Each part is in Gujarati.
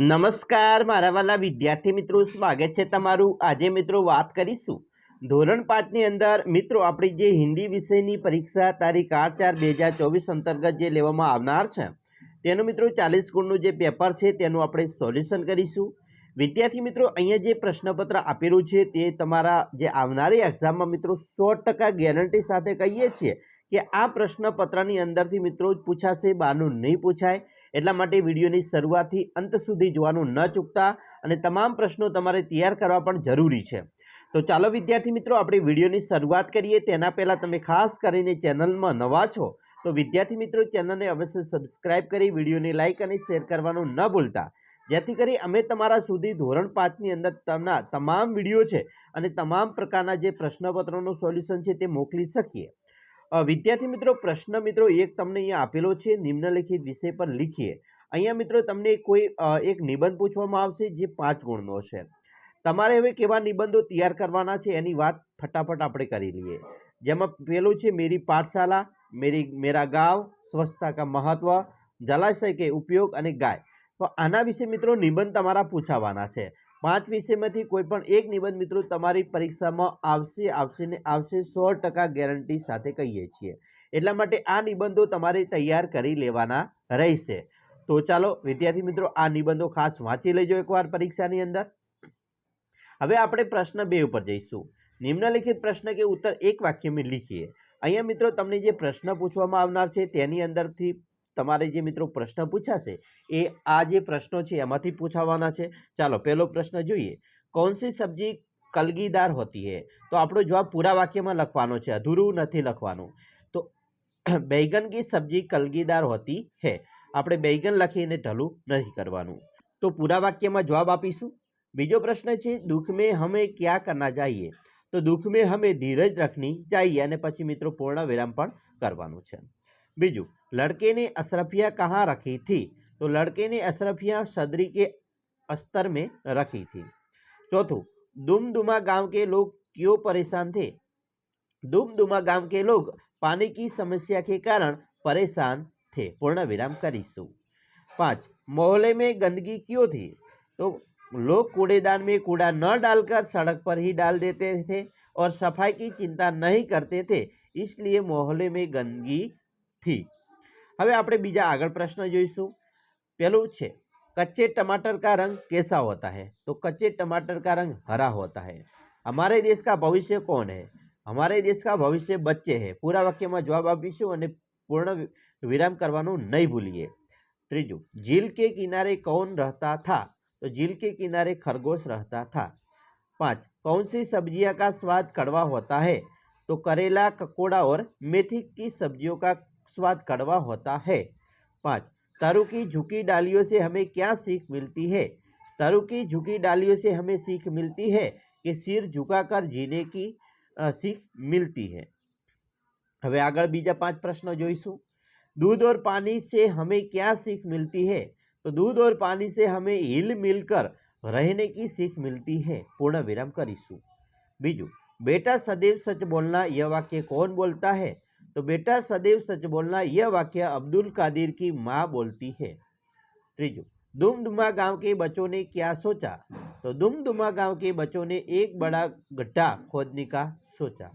નમસ્કાર, મારા વાલા વિદ્યાર્થી મિત્રો, સ્વાગત છે તમારું. આજે મિત્રો વાત કરીશું ધોરણ પાંચની અંદર. મિત્રો, આપણી જે હિન્દી વિષયની પરીક્ષા તારીખ આઠ ચાર બે હજાર ચોવીસ અંતર્ગત જે લેવામાં આવનાર છે, તેનું મિત્રો ચાલીસ ગુણનું જે પેપર છે, તેનું આપણે સોલ્યુશન કરીશું. વિદ્યાર્થી મિત્રો, અહીંયા જે પ્રશ્નપત્ર આપેલું છે, તે તમારા જે આવનારી એક્ઝામમાં મિત્રો સો ટકા ગેરંટી સાથે કહીએ છીએ કે આ પ્રશ્નપત્રની અંદરથી મિત્રો પૂછાશે, બહારનું નહીં પૂછાય. એટલા માટે વિડીયોની શરૂઆતથી અંત સુધી જોવાનું ન ચૂકતા અને તમામ પ્રશ્નો તમારે તૈયાર કરવા પણ જરૂરી છે. તો ચાલો વિદ્યાર્થી મિત્રો, આપણે વિડીયોની શરૂઆત કરીએ. તેના પહેલાં તમે ખાસ કરીને ચેનલમાં નવા છો, તો વિદ્યાર્થી મિત્રો, ચેનલને અવશ્ય સબસ્ક્રાઇબ કરી, વિડીયોને લાઇક અને શેર કરવાનું ન ભૂલતા. જેથી કરી અમે તમારા સુધી ધોરણ પાંચની અંદર તમના તમામ વીડિયો છે અને તમામ પ્રકારના જે પ્રશ્નપત્રોનું સોલ્યુશન છે તે મોકલી શકીએ. વિદ્યાર્થી મિત્રો, પ્રશ્ન મિત્રો એક તમને અહીંયા આપેલો છે, નિમ્નલિખિત વિષય પર લીખીએ. અહીંયા મિત્રો તમને કોઈ એક નિબંધ પૂછવામાં આવશે જે પાંચ ગુણનો છે. તમારે હવે કેવા નિબંધો તૈયાર કરવાના છે એની વાત ફટાફટ આપણે કરી લઈએ. જેમાં પેલું છે, મેરી પાઠશાલા મેરી, મેરા ગાવ સ્વચ્છતા કા મહત્વ જલાશય કે ઉપયોગ અને ગાય તો આના વિશે મિત્રો નિબંધ તમારા પૂછાવાના છે. પાંચ વિષયમાંથી કોઈ પણ એક નિબંધ મિત્રો તમારી પરીક્ષામાં આવશે આવશે ને આવશે સો ટકા ગેરંટી સાથે કહીએ છીએ. એટલા માટે આ નિબંધો તમારે તૈયાર કરી લેવાના રહેશે. તો ચાલો વિદ્યાર્થી મિત્રો, આ નિબંધો ખાસ વાંચી લેજો એકવાર પરીક્ષાની અંદર. હવે આપણે પ્રશ્ન બે ઉપર જઈશું. નિમ્નલિખિત પ્રશ્ન કે ઉત્તર એક વાક્યમાં લીખીએ. અહીંયા મિત્રો, તમને જે પ્રશ્ન પૂછવામાં આવનાર છે તેની અંદરથી તમારે જે મિત્રો પ્રશ્ન પૂછાશે, એ આ જે પ્રશ્નો છે એમાંથી પૂછાવાના છે. ચાલો, પહેલો પ્રશ્ન જોઈએ. કોણ સી સબ્જી કલગીદાર હોતી હે? તો આપણો જવાબ પૂરા વાક્યમાં લખવાનો છે. અધૂરું નથી લખવાનું. તો બેગન કી સબ્જી કલગીદાર હોતી હે? આપણે બેગન લખીને ઢલું નહીં કરવાનું. તો પૂરા વાક્યમાં જવાબ આપીશું. બીજો પ્રશ્ન છે દુઃખ મેં હમે ક્યાં કરના ચાહીએ તો દુઃખ મેં હમે ધીરજ રખની ચાહીએ અને પછી મિત્રો પૂર્ણ વિરામ પણ કરવાનું છે. बीजू लड़के ने अशरफिया कहाँ रखी थी तो लड़के ने अशरफिया सदरी के अस्तर में रखी थी चौथों दुमदुमा गाँव के लोग क्यों परेशान थे दुमदुमा गाँव के लोग पानी की समस्या के कारण परेशान थे पूर्ण विराम करीशू पाँच मोहल्ले में गंदगी क्यों थी तो लोग कूड़ेदान में कूड़ा न डालकर सड़क पर ही डाल देते थे और सफ़ाई की चिंता नहीं करते थे इसलिए मोहल्ले में गंदगी थी હવે આપણે બીજા આગળ પ્રશ્ન જોઈશું પેલું છે कच्चे टमाटर का रंग कैसा होता है तो कच्चे टमाटर का रंग हरा होता है हमारे देश का भविष्य कौन है हमारे देश का भविष्य बच्चे है પૂરા વાક્યમાં જવાબ આપીશું અને પૂર્ણ વિ- વિરામ કરવાનું નહીં ભૂલીએ ત્રીજું झील के किनारे कौन रहता था तो झील के किनारे खरगोश रहता था पाँच कौन सी सब्जियां का स्वाद कड़वा होता है तो करेला ककोड़ा और मेथी की सब्जियों का स्वाद कड़वा होता है। पाँच, तरु की झुकी डालियों से हमें क्या सीख मिलती है? तरु की झुकी डालियों से हमें सीख मिलती है कि सिर झुकाकर जीने की सीख मिलती है। हमें आगे बीजा पाँच प्रश्न जोईशू। दूध और पानी से हमें क्या सीख मिलती है? तो दूध और पानी से हमें हिल मिलकर रहने की सीख मिलती है। पूर्ण विराम करीशू। बीजू, बेटा सदैव सच बोलना यह वाक्य कौन बोलता है? तो बेटा सदैव सच बोलना यह वाक्य अब्दुल कादिर की माँ बोलती है त्रीजू दुमदुमा गांव के बच्चों ने क्या सोचा तो दुमदुमा गांव के बच्चों ने एक बड़ा गड्ढा खोदने का सोचा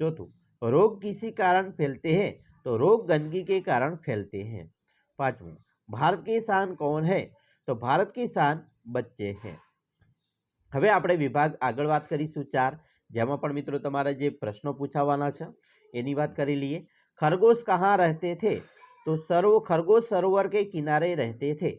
चौथू रोग किसी कारण फैलते हैं तो रोग गंदगी के कारण फैलते हैं पांचवं भारत की शान कौन है તો ભારત કી શાન બચ્ચે હે હવે આપણે વિભાગ આગળ વાત કરીશું ચાર જેમાં પણ મિત્રો તમારે જે પ્રશ્નો પૂછાવાના છે એની વાત કરી લઈએ खरगोश कहाँ रहते थे तो सरो खरगोश सरोवर के किनारे रहते थे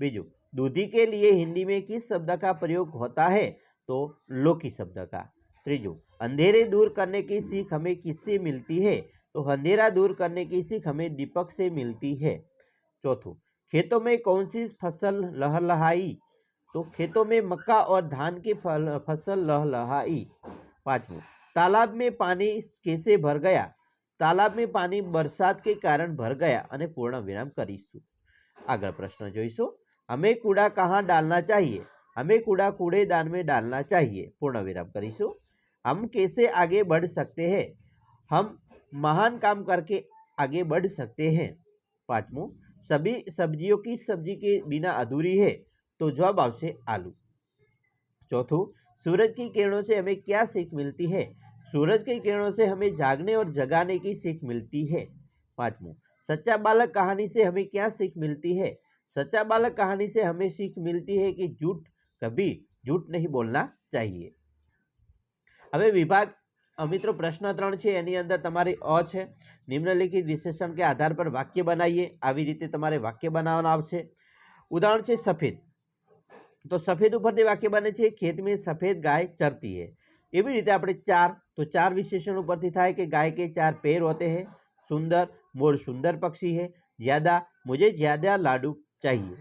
बीजू दूधी के लिए हिंदी में किस शब्द का प्रयोग होता है तो लोकी शब्द का त्रीजू अंधेरे दूर करने की सीख हमें किससे मिलती है तो अंधेरा दूर करने की सीख हमें दीपक से मिलती है चौथू खेतों में कौन सी फसल लहलहाई तो खेतों में मक्का और धान की फल फसल लहलहाई पाँचवं तालाब में पानी कैसे भर गया तालाब में पानी बरसात के कारण भर गया અને પૂર્ણ વિરામ કરીશું આગળ પ્રશ્ન જોઈશું हमें कूड़ा कहाँ डालना चाहिए हमें कूड़ा कूड़ेदान में डालना चाहिए पूर्ण विराम કરીશું हम कैसे आगे बढ़ सकते हैं हम महान काम करके आगे बढ़ सकते हैं पाँचवों सभी सब्जियों की सब्जी के बिना अधूरी है तो जवाब આવશે आलू चौथों सूरज की किरणों से हमें क्या सीख मिलती है सूरज की किरणों से हमें जागने और जगाने की सीख मिलती है पांचवों सच्चा बालक कहानी से हमें क्या सीख मिलती है सच्चा बालक कहानी से हमें सीख मिलती है कि झूठ कभी झूठ नहीं बोलना चाहिए હવે વિભાગ અ, મિત્રો પ્રશ્ન ત્રણ છે એની અંદર તમારી અ છે નિમ્નલિખિત વિશેષણ કે આધાર પર વાક્ય બનાવીએ આવી રીતે તમારે વાક્ય બનાવવાના આવશે ઉદાહરણ છે સફેદ તો સફેદ ઉપરથી વાક્ય બને છે ખેત મેં સફેદ ગાય ચરતી है એવી રીતે આપણે ચાર, તો ચાર વિશેષણ ઉપરથી થાય કે ગાય કે ચાર પેર હોતે હે, સુંદર મોર સુંદર પક્ષી હે, જ્યાદા, મુજે જ્યાદા લાડુ ચાહીએ.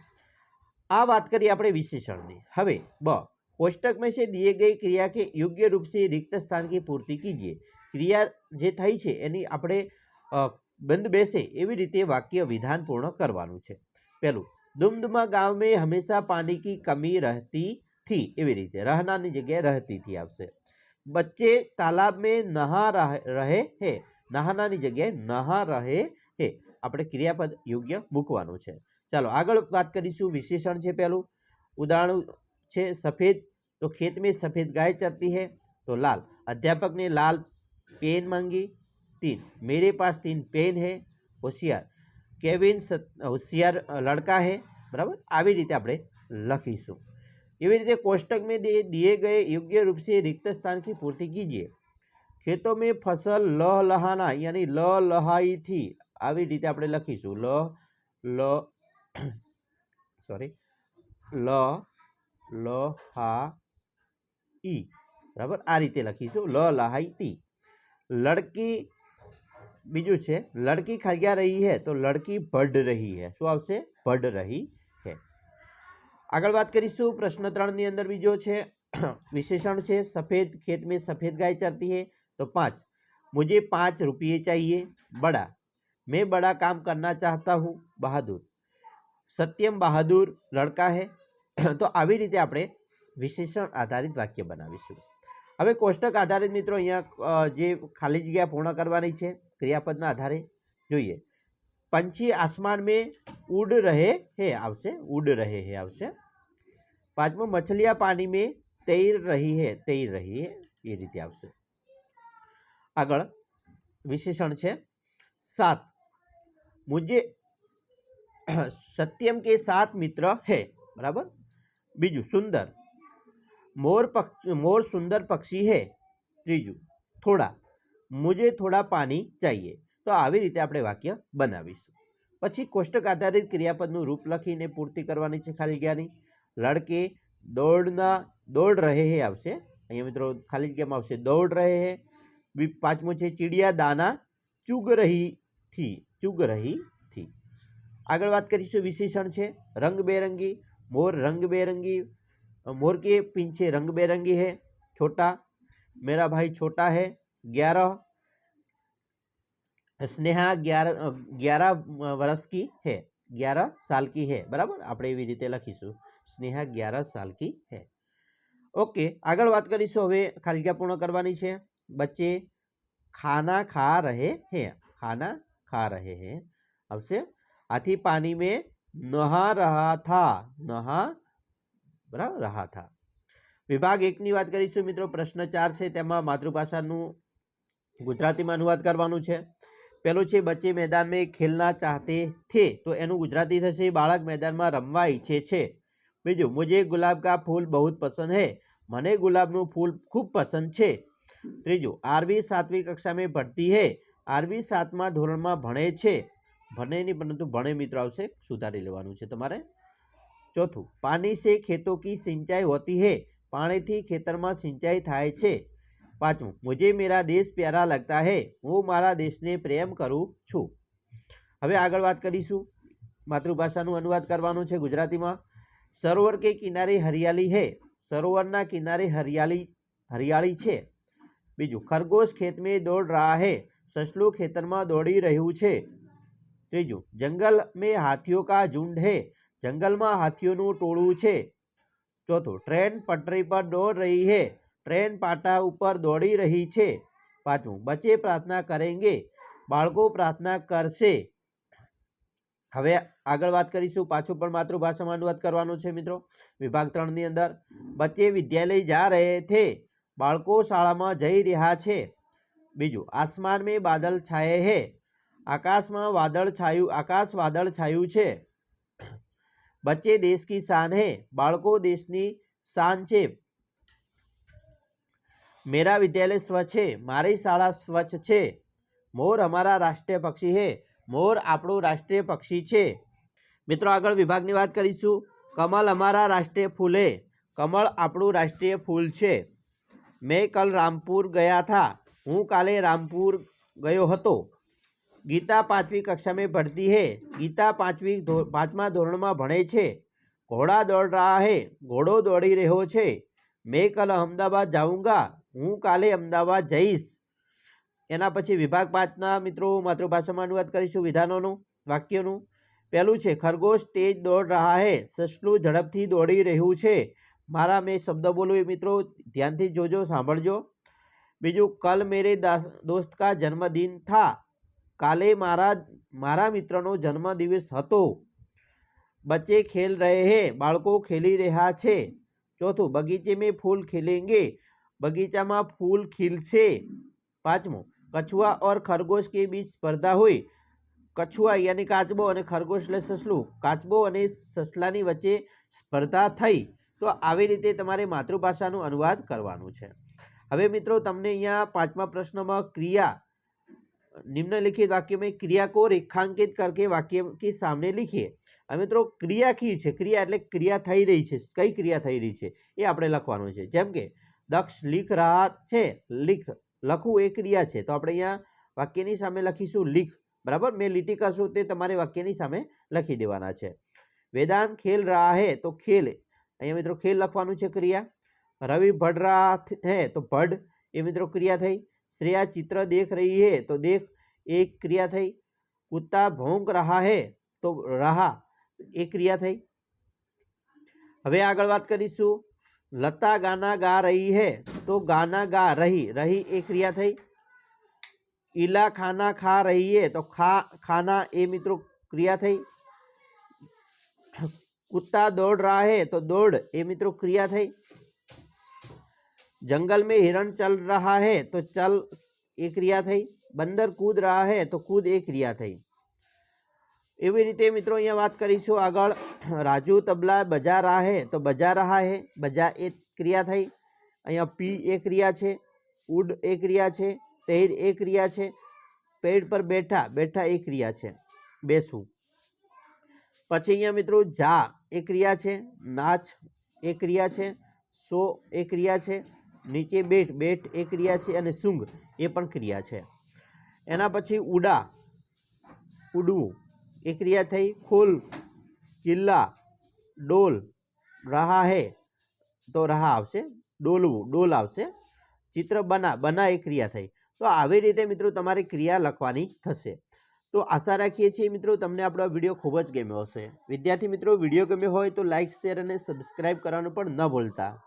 આ વાત કરીએ આપણે વિશેષણની. હવે, બ કોષ્ટક મેં છે દિએ ગઈ ક્રિયા કે યોગ્ય રૂપ રિક્ત સ્થાન की પૂર્તિ કીજીએ. ક્રિયા જે થઈ છે એની આપણે બંધ બેસે એવી રીતે વાક્ય વિધાન પૂર્ણ કરવાનું છે. પહેલું દુમદુમા ગામ હંમેશા પાણી કી કમી રહેતી થી, એવી રીતે રહનાની જગ્યાએ રહેતી થી આવશે. बच्चे तालाब में नहा रह- रहे है નહાનાની જગ્યાએ નહા રહે હે આપણે ક્રિયાપદ યોગ્ય મૂકવાનું છે ચાલો આગળ વાત કરીશું વિશેષણ છે પહેલું ઉદાહરણ છે સફેદ તો ખેત में सफ़ेद गाय चरती है तो लाल अध्यापक ने लाल पेन मांगी तीन मेरे पास तीन पेन है होशियार કેવિન સત- હોશિયાર અ, લડકા હે બરાબર આવી રીતે આપણે લખીશું એવી રીતે કોષ્ટક में दिए दिए गए योग्य रूप से रिक्त स्थान की पूर्ति कीजिए ખેતો में फसल લહ લહાના યાની લ લહાઈ થી આવી રીતે આપણે લખીશું લ લ સોરી લ લ હા ઈ બરાબર આ રીતે લખીશું લ લહાઈ તી લડકી બીજું છે લડકી ખગ્યા રહી હે તો લડકી ભડ રહી હે શું આવશે ભડ રહી હે આગળ વાત કરીશું પ્રશ્ન ત્રણની અંદર બીજો છે વિશેષણ છે સફેદ ખેત में सफ़ेद गाय चरती है तो पाँच मुझे पाँच रुपये चाहिए बड़ा मैं बड़ा काम करना चाहता हूँ बहादुर સત્યમ બહાદુર લડકા હે તો આવી રીતે આપણે વિશેષણ આધારિત વાક્ય બનાવીશું હવે કોષ્ટક આધારિત મિત્રો અહીંયા અ, જે ખાલી જગ્યા પૂર્ણ કરવાની છે ક્રિયાપદના આધારે જોઈએ પંછી આસમાન મેં ઉડ રહે હે આવશે ઉડ રહે હે આવશે પાંચમો મછલિયા પાણી મેં તૈર રહી હે તૈર રહી હે એ રીતે આવશે આગળ વિશેષણ છે સાત મુજે સત્યમ કે સાત મિત્ર હે બરાબર બીજું સુંદર મોર પક્ષ મોર સુંદર પક્ષી હે ત્રીજું થોડા મુજે થોડા પાણી ચાહીએ તો આવી રીતે આપણે વાક્ય બનાવીશું પછી કોષ્ટક આધારિત ક્રિયાપદનું રૂપ લખીને પૂર્તિ કરવાની છે ખાલી જગ્યાની લડકે દોડના દોડ રહે હે આવશે અહીંયા મિત્રો ખાલી જગ્યામાં આવશે દોડ રહે હે બી પાંચમું છે ચીડિયા દાના ચુગ રહી થી ચુગ રહી થી આગળ વાત કરીશું વિશેષણ છે રંગબેરંગી મોર રંગબેરંગી मोर के पीछे रंग बेरंगी है छोटा मेरा भाई छोटा है ग्यारह સ્નેહા ગ્યારહ ગ્યારહ વરસ કી હે. અગિયાર સાલ કી હે. બરાબર? આપણે એવી રીતે લખીશું. સ્નેહા ગ્યારહ સાલ કી હે. ઓકે, આગળ વાત કરીશું હવે ખાલી પૂર્ણ કરવાની છે. બચ્ચે ખાના ખા રહે હે. ખાના ખા રહે હે. આવશે? આથી પાણી મેં નહા રહા થા. નહા બરાબર? રહા થા. વિભાગ એકની વાત કરીશું મિત્રો. પ્રશ્ન ચાર છે. તેમાં માતૃભાષાનું ગુજરાતીમાં અનુવાદ કરવાનું છે. પહેલું છે, બચ્ચે મેદાનમાં ખેલના ચાહતે થે. તો એનું ગુજરાતી થશે, બાળક મેદાનમાં રમવા ઈચ્છે છે. બીજું, મુજે ગુલાબ કા ફૂલ બહુ પસંદ હે. મને ગુલાબનું ફૂલ ખૂબ પસંદ છે. ત્રીજું, આરવી સાતમી કક્ષામાં ભણતી હે. આરવી સાતમા ધોરણમાં ભણે છે. ભણે નહીં, પરંતુ ભણે મિત્રો આવશે, સુધારી લેવાનું છે તમારે. ચોથું, પાણી છે ખેતો કી સિંચાઈ હોતી હે. પાણીથી ખેતરમાં સિંચાઈ થાય છે. પાંચમું મુજે મેરા દેશ પ્યારા લગતા હે, હું મારા દેશને પ્રેમ કરું છું. હવે આગળ વાત કરીશું. માતૃભાષાનું અનુવાદ કરવાનું છે ગુજરાતીમાં. સરોવર કે કિનારે હરિયાળી હે, સરોવરના કિનારે હરિયાળી હરિયાળી છે. બીજું, ખરગોશ ખેત મેં દોડ રહ્યા હે, સસલું ખેતરમાં દોડી રહ્યું છે. ત્રીજું, જંગલ મેં હાથીઓ કા ઝુંડ હે, જંગલમાં હાથીઓનું ટોળું છે. ચોથું, ટ્રેન પટરી પર દોડ રહી હે ટ્રેન પાટા ઉપર દોડી રહી છે. પાંચમું બચ્ચે પ્રાર્થના કરેંગે, બાળકો પ્રાર્થના કરશે. હવે આગળ વાત કરીશું, પાછું પણ માતૃભાષામાં અનુવાદ કરવાનું છે મિત્રો. વિભાગ ત્રણની અંદર બચ્ચે વિદ્યાલય જા રહે થે, બાળકો શાળામાં જઈ રહ્યા છે. બીજું, આસમાન મેં બાદલ છાયે હે, આકાશમાં વાદળ છાયું, આકાશ વાદળ છાયું છે. બચ્ચે દેશ કી શાન હે, બાળકો દેશની શાન છે. મેરા વિદ્યાલય સ્વચ્છ હે મારી શાળા સ્વચ્છ છે મોર અમારા રાષ્ટ્રીય પક્ષી હે મોર આપણું રાષ્ટ્રીય પક્ષી છે મિત્રો આગળ વિભાગની વાત કરીશું કમલ અમારા રાષ્ટ્રીય ફૂલ હે કમળ આપણું રાષ્ટ્રીય ફૂલ છે મેં કાલ રામપુર ગયા હતા હું કાલે રામપુર ગયો હતો ગીતા પાંચમી કક્ષામાં ભણતી હે ગીતા પાંચમી પાંચમા ધોરણમાં ભણે છે। ઘોડા દોડ રહા હે ઘોડો દોડી રહ્યો છે। મેં કાલ અમદાવાદ જાઉંગા હું કાલે અમદાવાદ જઈશ. એના પછી વિભાગ પાંચના મિત્રો માતૃભાષામાં અનુવાદ કરીશું, વિધાનોનું, વાક્યોનું. પહેલું છે, ખરગોશ તેજ દોડ રહા હે, સસલું ઝડપથી દોડી રહ્યું છે. મારા મેં શબ્દ બોલું એ મિત્રો, ધ્યાનથી જોજો, સાંભળજો. બીજું, કલ મેરે દાસ, દોસ્ત કા જન્મદિન થા, કાલે મારા મારા મિત્રનો જન્મદિવસ હતો. બચ્ચે ખેલ રહે હે, બાળકો ખેલી રહ્યા છે. ચોથું, બગીચે મેં ફૂલ ખીલેંગે બગીચામાં ફૂલ ખીલશે પાંચમું કછુઆ ઓર ખરગોશ કે બીચ સ્પર્ધા હોય કછુઆ યાની કાચબો અને ખરગોશ એટલે સસલું કાચબો અને સસલાની વચ્ચે સ્પર્ધા થઈ તો આવી રીતે તમારે માતૃભાષાનું અનુવાદ કરવાનું છે હવે મિત્રો તમને અહીંયા પાંચમા પ્રશ્નમાં ક્રિયા निम्नलिखित वाक्य में क्रिया को रेखांकित करके वाक्य के सामने लिखिए હવે મિત્રો ક્રિયા કી છે ક્રિયા એટલે ક્રિયા થઈ રહી છે કઈ ક્રિયા થઈ રહી છે એ આપણે લખવાનું છે જેમ કે દક્ષ લીખ રહા હે, લીખ. લખવું એ ક્રિયા છે. તો આપણે અહીંયા વાક્યની સામે લખીશું લીખ. બરાબર? મેં લીટી કરશું તે તમારે વાક્યની સામે લખી દેવાના છે. વેદાંત ખેલ રહા હે તો ખેલ. અહીંયા મિત્રો ખેલ લખવાનું છે ક્રિયા. રવિ ભડ રહા હે, તો ભડ. એ મિત્રો ક્રિયા થઈ. શ્રેયા ચિત્ર દેખ રહી હે, તો દેખ. એ ક્રિયા થઈ. કૂતા ભોંક રહા હે, તો રહા. એ ક્રિયા થઈ. હવે આગળ વાત કરીશું. લતા ગાના ગા રહી है તો ગાના ગા રહી રહી એ ક્રિયા થઈ ઈલા ખાના ખા રહી है તો ખા ખાના એ મિત્રો ક્રિયા થઈ कुत्ता दौड़ रहा है तो दौड़ એ મિત્રો ક્રિયા થઈ जंगल में हिरण चल रहा है तो चल એ ક્રિયા થઈ બંદર કૂદ રહા હે તો કૂદ એ ક્રિયા થઈ એવી રીતે મિત્રો અહીંયા વાત કરીશું આગળ. રાજુ તબલા બજા રહા, તો બજા રહા હે. બજા એ ક્રિયા થઈ. અહીંયા પી એ ક્રિયા છે. ઉડ એ ક્રિયા છે. તૈર એ ક્રિયા છે. પેડ પર બેઠા બેઠા એ ક્રિયા છે. બેસવું. પછી અહીંયા મિત્રો જા એ ક્રિયા છે. નાચ એ ક્રિયા છે. સો એ ક્રિયા છે. નીચે બેઠ બેઠ એ ક્રિયા છે અને સૂંઘ એ પણ ક્રિયા છે. એના પછી ઉડા, ઉડવું. એ ક્રિયા થઈ. ખુલ ચિલ્લા ડોલ, રહા હે, તો રહા આવશે. ડોલવું, ડોલ આવશે. ચિત્ર બના બના એ ક્રિયા થઈ. તો આવી રીતે મિત્રો તમારે ક્રિયા લખવાની થશે. તો આશા રાખીએ છીએ મિત્રો તમને આપણો વીડિયો ખૂબ જ ગમ્યો હશે. વિદ્યાર્થી મિત્રો, વીડિયો ગમ્યો હોય તો લાઇક શેર અને સબસ્ક્રાઈબ કરવાનું પણ ન ભૂલતા.